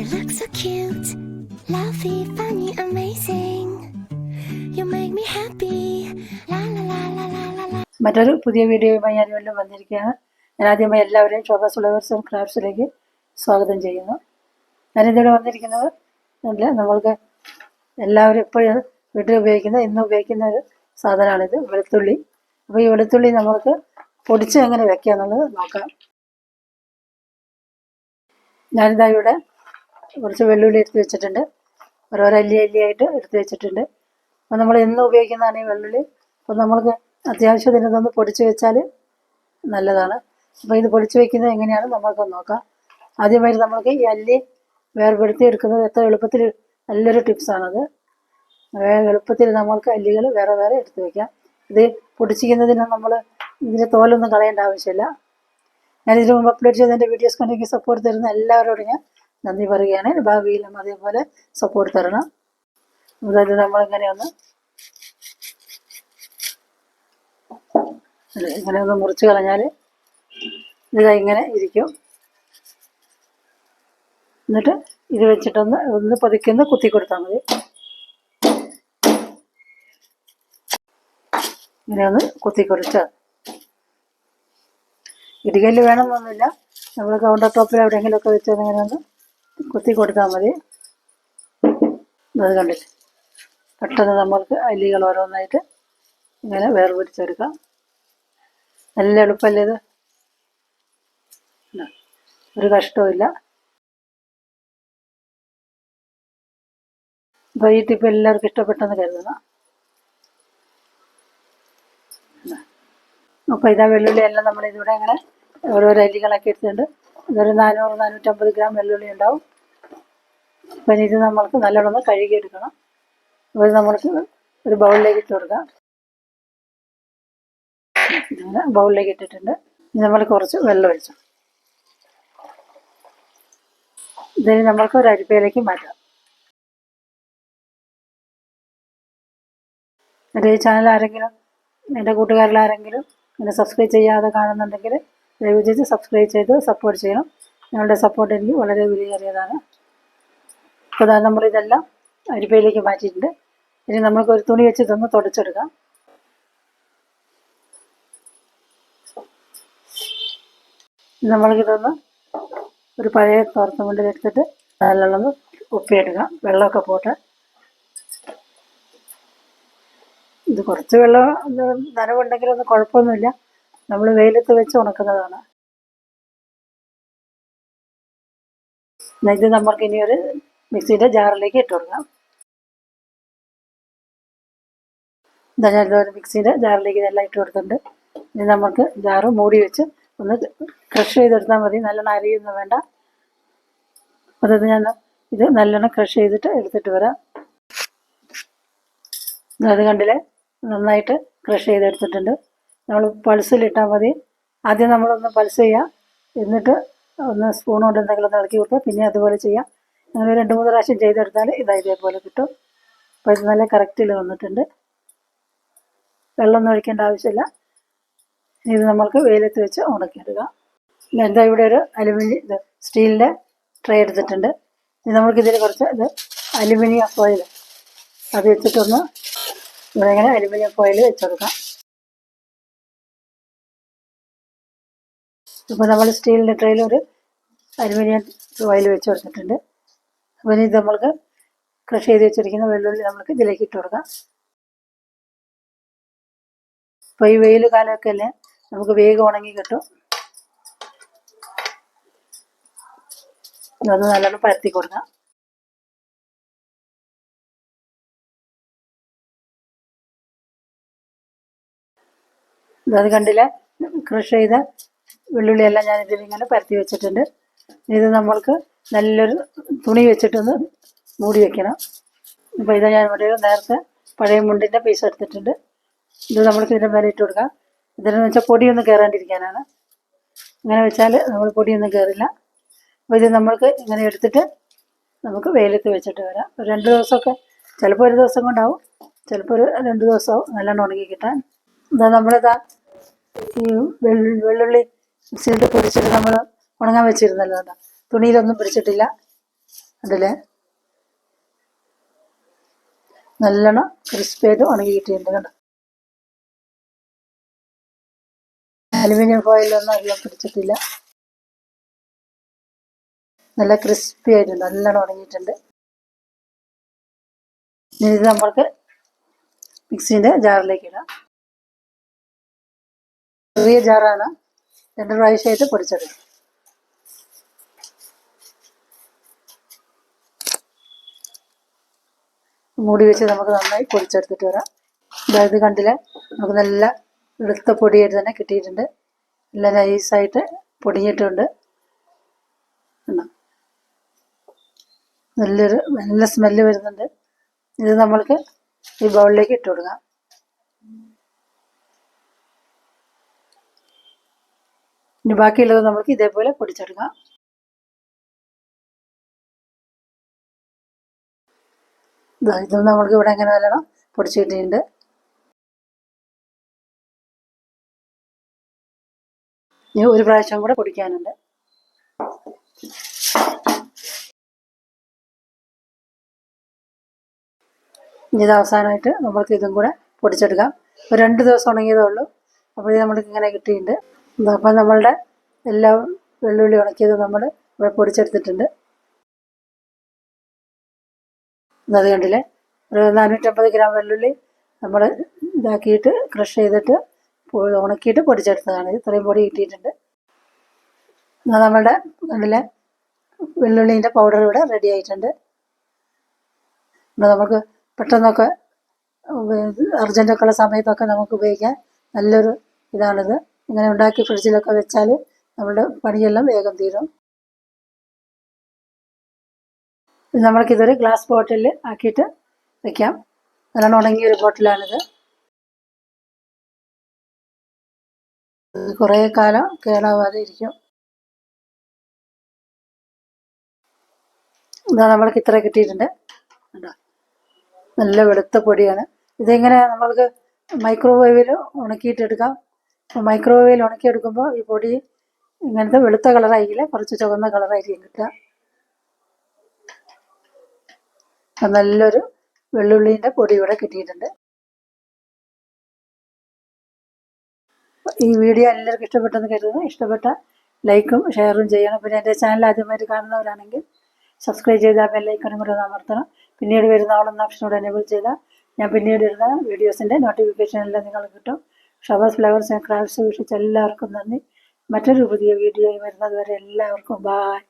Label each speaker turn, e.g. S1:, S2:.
S1: You look so cute, lovely, funny, amazing. You make me happy. La la la la la la la.
S2: മറ്റൊരു പുതിയ വീഡിയോയുമായി ഞാൻ വീണ്ടും വന്നിരിക്കുകയാണ് ഞാൻ ആദ്യമായി എല്ലാവരെയും ശോഭ ഫ്ലവേഴ്സ് ആൻഡ് ക്രാഫ്റ്റ്സിലേക്ക് സ്വാഗതം ചെയ്യുന്നു ഞാനിതിവിടെ വന്നിരിക്കുന്നത് അല്ല നമ്മൾക്ക് എല്ലാവരും ഇപ്പോഴും വീട്ടിൽ ഉപയോഗിക്കുന്ന ഇന്ന് ഉപയോഗിക്കുന്ന ഒരു സാധനമാണിത് വെളുത്തുള്ളി അപ്പോൾ ഈ വെളുത്തുള്ളി നമ്മൾക്ക് പൊടിച്ച് എങ്ങനെ വെക്കുക എന്നുള്ളത് നോക്കാം ഞാനിതാ ഇവിടെ കുറച്ച് വെള്ളുള്ളി എടുത്ത് വെച്ചിട്ടുണ്ട്. ഓരോരോ അല്ലി അല്ലിയായിട്ട് എടുത്ത് വെച്ചിട്ടുണ്ട്. അപ്പോൾ നമ്മൾ എന്നും ഉപയോഗിക്കുന്നതാണ് ഈ വെള്ളുള്ളി അപ്പോൾ നമ്മൾക്ക് അത്യാവശ്യത്തിന് ഇതൊന്ന് പൊടിച്ച് വെച്ചാൽ നല്ലതാണ്. അപ്പോൾ ഇത് പൊടിച്ച് വെക്കുന്നത് എങ്ങനെയാണ് നമ്മൾക്ക് നോക്കാം. ആദ്യമായി നമ്മൾക്ക് ഈ അല്ലി വേർപെടുത്തി എടുക്കുന്നത് എത്ര എളുപ്പത്തിൽ നല്ലൊരു ടിപ്സാണത്. എളുപ്പത്തിൽ നമ്മൾക്ക് അല്ലികൾ വേറെ വേറെ എടുത്ത് വെക്കാം. ഇത് പൊടിച്ചിരിക്കുന്നതിന് നമ്മൾ ഇതിന്റെ തോലൊന്നും കളയേണ്ട ആവശ്യമില്ല. ഞാൻ ഇതിന് മുമ്പ് അപ്ലോഡ് ചെയ്തതിന്റെ വീഡിയോസ് കണ്ടെങ്കിൽ സപ്പോർട്ട് തരുന്ന എല്ലാവരോടും ഞാൻ നന്ദി പറയുകയാണ്. ഭാവിയിലും അതേപോലെ സപ്പോർട്ട് തരണം. അതായത് നമ്മളിങ്ങനെ ഒന്ന് ഇങ്ങനെ ഒന്ന് മുറിച്ച് കളഞ്ഞാൽ ഇതാ ഇങ്ങനെ ഇരിക്കും. എന്നിട്ട് ഇത് വെച്ചിട്ടൊന്ന് ഒന്ന് പതുക്കൊന്ന് കുത്തി കൊടുത്താൽ മതി. ഇങ്ങനെ ഒന്ന് കുത്തി കൊടുത്ത്. ഇടികല്ല് വേണമെന്നൊന്നുമില്ല നമ്മൾ കൗണ്ടർ ടോപ്പിൽ എവിടെയെങ്കിലുമൊക്കെ വെച്ചാൽ ഇങ്ങനെ ഒന്ന് കുത്തി കൊടുത്താൽ മതി. അത് കണ്ടില്ലേ? പെട്ടെന്ന് നമ്മൾക്ക് അല്ലികൾ ഓരോന്നായിട്ട് ഇങ്ങനെ വേർപിരിച്ചെടുക്കാം. നല്ല എളുപ്പമല്ലേ ഇത്? ഒരു കഷ്ടവുമില്ല. അപ്പോൾ ഈ ടിപ്പ് എല്ലാവർക്കും ഇഷ്ടപ്പെട്ടെന്ന് കരുതുന്നു. അപ്പോൾ ഇതാ വെള്ളുള്ളി എല്ലാം നമ്മൾ അങ്ങനെ ഓരോരോ അല്ലികളൊക്കെ എടുത്തിട്ടുണ്ട്. ഇതൊരു നാനൂറ് നാനൂറ്റമ്പത് ഗ്രാം വെള്ളുള്ളി ഉണ്ടാവും. അപ്പം ഇത് നമ്മൾക്ക് നല്ലോണം കഴുകിയെടുക്കണം. അപ്പോൾ നമ്മൾക്ക് ഒരു ബൗളിലേക്ക് ഇട്ട് കൊടുക്കാം. ബൗളിലേക്ക് ഇട്ടിട്ടുണ്ട്. ഇനി നമ്മൾ കുറച്ച് വെള്ളം ഒഴിച്ചു. ഇതിന് നമ്മൾക്ക് ഒരു അരിപ്പയിലേക്ക് മാറ്റാം. എന്റെ ഈ ചാനൽ ആരെങ്കിലും എന്റെ കൂട്ടുകാരിൽ ആരെങ്കിലും എന്നെ സബ്സ്ക്രൈബ് ചെയ്യാതെ കാണുന്നുണ്ടെങ്കിൽ ദയവ് ചെയ്ത് സബ്സ്ക്രൈബ് ചെയ്ത് സപ്പോർട്ട് ചെയ്യണം. നിങ്ങളുടെ സപ്പോർട്ട് എനിക്ക് വളരെ വിലയേറിയതാണ്. അപ്പോൾ നമ്മൾ ഇതെല്ലാം അരിപ്പയിലേക്ക് മാറ്റിയിട്ടുണ്ട്. ഇനി നമ്മൾക്ക് ഒരു തുണി വെച്ച് ഇതൊന്ന് തുടച്ചെടുക്കാം. നമ്മൾക്കിതൊന്ന് ഒരു പഴയ തോർത്തും കൊണ്ട് എടുത്തിട്ട് നല്ലോണം ഉപ്പിയെടുക്കാം. വെള്ളമൊക്കെ പോട്ടെ. ഇത് കുറച്ച് വെള്ളം നനവുണ്ടെങ്കിലൊന്നും കുഴപ്പമൊന്നുമില്ല. നമ്മൾ വെയിലത്ത് വെച്ച് ഉണക്കുന്നതാണ്. ഇത് നമ്മൾക്ക് ഇനി ഒരു മിക്സിയുടെ ജാറിലേക്ക് ഇട്ട് കൊടുക്കാം ഇതാ ഞാൻ ഇതൊരു മിക്സിയുടെ ജാറിലേക്ക് ഇതെല്ലാം ഇട്ട് കൊടുത്തിട്ടുണ്ട്. ഇനി നമുക്ക് ജാറ് മൂടി വെച്ച് ഒന്ന് ക്രഷ് ചെയ്തെടുത്താൽ മതി. നല്ലോണം അരിയൊന്നും വേണ്ട. അതായത് ഞാൻ ഇത് നല്ലോണം ക്രഷ് ചെയ്തിട്ട് എടുത്തിട്ട് വരാം. അത് കണ്ടില്ലേ? നന്നായിട്ട് ക്രഷ് ചെയ്തെടുത്തിട്ടുണ്ട്. നമ്മൾ പൾസിലിട്ടാൽ മതി. ആദ്യം നമ്മളൊന്ന് പൾസ് ചെയ്യാം. എന്നിട്ട് ഒന്ന് സ്പൂൺ കൊണ്ട് എന്തെങ്കിലും ഇളക്കി കൊടുക്കുക. പിന്നെ അതുപോലെ ചെയ്യാം. അങ്ങനെ രണ്ട് മൂന്ന് പ്രാവശ്യം ചെയ്തെടുത്താൽ ഇതാ ഇതേപോലെ കിട്ടും. അപ്പോൾ ഇത് നല്ല കറക്റ്റിൽ വന്നിട്ടുണ്ട്. വെള്ളമൊന്നും ഒഴിക്കേണ്ട ആവശ്യമില്ല. ഇത് നമ്മൾക്ക് വെയിലത്ത് വെച്ച് ഉണക്കിയെടുക്കാം. എന്താ ഇവിടെ ഒരു അലുമിനിയം ഇത് സ്റ്റീലിന്റെ ട്രേ എടുത്തിട്ടുണ്ട്. ഇനി നമ്മൾക്കിതിൽ കുറച്ച് ഇത് അലുമിനിയം ഫോയിൽ അത് വെച്ചിട്ടൊന്ന് ഇവിടെ ഇങ്ങനെ അലുമിനിയം ഫോയിൽ വെച്ചെടുക്കാം ഇപ്പോൾ നമ്മൾ സ്റ്റീലിന്റെ ട്രേയിൽ ഒരു അലുമിനിയം ഫോയിൽ വെച്ച് കൊടുത്തിട്ടുണ്ട്. അപ്പോൾ ഇത് നമ്മൾക്ക് ക്രഷ് ചെയ്ത് വെച്ചിരിക്കുന്ന വെള്ളുള്ളി നമ്മൾക്ക് ഇതിലേക്ക് ഇട്ട് കൊടുക്കാം. ഇപ്പോൾ ഈ വെയിൽ കാലമൊക്കെ അല്ലേ നമുക്ക് വേഗം ഉണങ്ങി കിട്ടും. അത് നല്ലോണം പരത്തി കൊടുക്കാം. അത് കണ്ടില്ല ക്രഷ് ചെയ്ത വെള്ളുള്ളിയെല്ലാം ഞാൻ ഇതിലിങ്ങനെ പരത്തി വെച്ചിട്ടുണ്ട്. ഇത് നമ്മൾക്ക് നല്ലൊരു തുണി വെച്ചിട്ടൊന്ന് മൂടി വെക്കണം. അപ്പോൾ ഇത് ഞാൻ ഇവിടെ നേരത്തെ പഴയ മുണ്ടിന്റെ പീസ് എടുത്തിട്ടുണ്ട്. ഇത് നമ്മൾക്ക് ഇതിന്റെ മേലെ ഇട്ട് കൊടുക്കാം. ഇതിനെന്ന് വെച്ചാൽ പൊടിയൊന്നും കയറാണ്ടിരിക്കാനാണ് അങ്ങനെ വെച്ചാൽ നമ്മൾ പൊടിയൊന്നും കയറില്ല അപ്പോൾ ഇത് നമ്മൾക്ക് ഇങ്ങനെ എടുത്തിട്ട് നമുക്ക് വെയിലത്ത് വെച്ചിട്ട് വരാം. ഒരു രണ്ട് ദിവസമൊക്കെ ചിലപ്പോൾ ഒരു ദിവസം കൊണ്ടാവും ചിലപ്പോൾ ഒരു രണ്ട് ദിവസമാവും നല്ലോണം ഉണങ്ങി കിട്ടാൻ. ഇതാ നമ്മളിതാ ഈ വെള്ളു വെള്ളുള്ളി മിക്സിയിട്ട് പൊടിച്ചിട്ട് നമ്മൾ ഉണങ്ങാൻ വെച്ചിരുന്നല്ലോ കേട്ടോ തുണിയിലൊന്നും പിടിച്ചിട്ടില്ല. അതിൽ നല്ലോണം ക്രിസ്പിയായിട്ട് ഉണങ്ങി കിട്ടിയിട്ടുണ്ട് കണ്ടോ? അലുമിനിയം ഫോയിലൊന്നും അധികം പിടിച്ചിട്ടില്ല. നല്ല ക്രിസ്പി ആയിട്ട് നല്ലോണം ഉണങ്ങിയിട്ടുണ്ട്. ഇനി ഇത് നമ്മൾക്ക് മിക്സിന്റെ ജാറിലേക്ക് ഇടാം. ചെറിയ ജാറാണ്. രണ്ട് പ്രാവശ്യമായിട്ട് പൊടിച്ചെടുക്കും. മൂടി വെച്ച് നമുക്ക് നന്നായി പൊടിച്ചെടുത്തിട്ട് വരാം. അതായത് കണ്ടില്ലേ? നമുക്ക് നല്ല വെളുത്ത പൊടിയായിട്ട് തന്നെ കിട്ടിയിട്ടുണ്ട്. നല്ല നൈസായിട്ട് പൊടിഞ്ഞിട്ടുണ്ട്? നല്ലൊരു നല്ല സ്മെല്ല് വരുന്നുണ്ട്. ഇത് നമ്മൾക്ക് ഈ ബൗളിലേക്ക് ഇട്ട് കൊടുക്കാം. ഇനി ബാക്കിയുള്ളത് നമുക്ക് ഇതേപോലെ പൊടിച്ചെടുക്കാം. ഇത് നമ്മൾക്ക് ഇവിടെ എങ്ങനെ നല്ലോണം പൊടിച്ച് കിട്ടിയിട്ടുണ്ട്. ഇനി ഒരു പ്രാവശ്യം കൂടെ പൊടിക്കാനുണ്ട്. ഇനി ഇത് അവസാനമായിട്ട് നമ്മൾക്ക് ഇതും കൂടെ പൊടിച്ചെടുക്കാം. ഒരു രണ്ട് ദിവസം ഉണങ്ങിയതേ ഉള്ളൂ. അപ്പോൾ ഇത് നമ്മൾക്ക് ഇങ്ങനെ കിട്ടിയിട്ടുണ്ട്. അപ്പം നമ്മളുടെ എല്ലാ വെള്ളുള്ളി ഉണക്കിയത് നമ്മൾ ഇവിടെ പൊടിച്ചെടുത്തിട്ടുണ്ട്. അത് കണ്ടില്ലേ? ഒരു നാനൂറ്റമ്പത് ഗ്രാം വെള്ളുള്ളി നമ്മൾ ഇതാക്കിയിട്ട് ക്രഷ് ചെയ്തിട്ട് ഉണക്കിയിട്ട് പൊടിച്ചെടുത്തതാണ്. ഇത്രയും പൊടി കിട്ടിയിട്ടുണ്ട്. എന്നാൽ നമ്മളുടെ കണ്ടില്ലേ? വെള്ളുള്ളിന്റെ പൗഡർ ഇവിടെ റെഡി ആയിട്ടുണ്ട്. നമുക്ക് പെട്ടെന്നൊക്കെ അർജന്റൊക്കെ ഉള്ള സമയത്തൊക്കെ നമുക്ക് ഉപയോഗിക്കാൻ നല്ലൊരു ഇതാണിത്. ഇങ്ങനെ ഉണ്ടാക്കി ഫ്രിഡ്ജിലൊക്കെ വെച്ചാൽ നമ്മുടെ പണിയെല്ലാം വേഗം തീരും. നമ്മൾക്കിതൊരു ഗ്ലാസ് ബോട്ടിൽ ആക്കിയിട്ട് വെക്കാം. നല്ലോണം ഉണങ്ങിയ ഒരു ബോട്ടിലാണിത് കുറേ കാലം കേടാവാതെ ഇരിക്കും. ഇതാ നമ്മൾക്ക് ഇത്ര കിട്ടിയിട്ടുണ്ട്. നല്ല വെളുത്ത പൊടിയാണ്. ഇതെങ്ങനെ നമ്മൾക്ക് മൈക്രോവേവിൽ ഉണക്കിയിട്ടെടുക്കാം? മൈക്രോവേവിൽ ഉണക്കിയെടുക്കുമ്പോൾ ഈ പൊടി ഇങ്ങനത്തെ വെളുത്ത കളറായിരിക്കില്ല കുറച്ച് ചുവന്ന കളറായിരിക്കും കിട്ടുക അപ്പം നല്ലൊരു വെള്ളുള്ളിന്റെ പൊടി ഇവിടെ കിട്ടിയിട്ടുണ്ട്. ഈ വീഡിയോ എല്ലാവർക്കും ഇഷ്ടപ്പെട്ടെന്ന് കരുതുന്നു. ഇഷ്ടപ്പെട്ട ലൈക്കും ഷെയറും ചെയ്യണം. പിന്നെ എന്റെ ചാനൽ ആദ്യമായിട്ട് കാണുന്നവരാണെങ്കിൽ സബ്സ്ക്രൈബ് ചെയ്താൽ ബെല്ലൈക്കണും കൂടെ ഒന്ന് അമർത്തണം. പിന്നീട് വരുന്ന ഓളെന്ന ഓപ്ഷനോട് എനേബിൾ ചെയ്താൽ ഞാൻ പിന്നീട് വരുന്ന വീഡിയോസിന്റെ നോട്ടിഫിക്കേഷൻ എല്ലാം നിങ്ങൾ കിട്ടും. ഷവേഴ്സ് ഫ്ലവേഴ്സ് ക്രാഫ്റ്റ്സ് വീക്ഷിച്ച എല്ലാവർക്കും നന്ദി. മറ്റൊരു പുതിയ വീഡിയോയിൽ വരുന്നത് വരെ എല്ലാവർക്കും ബായ്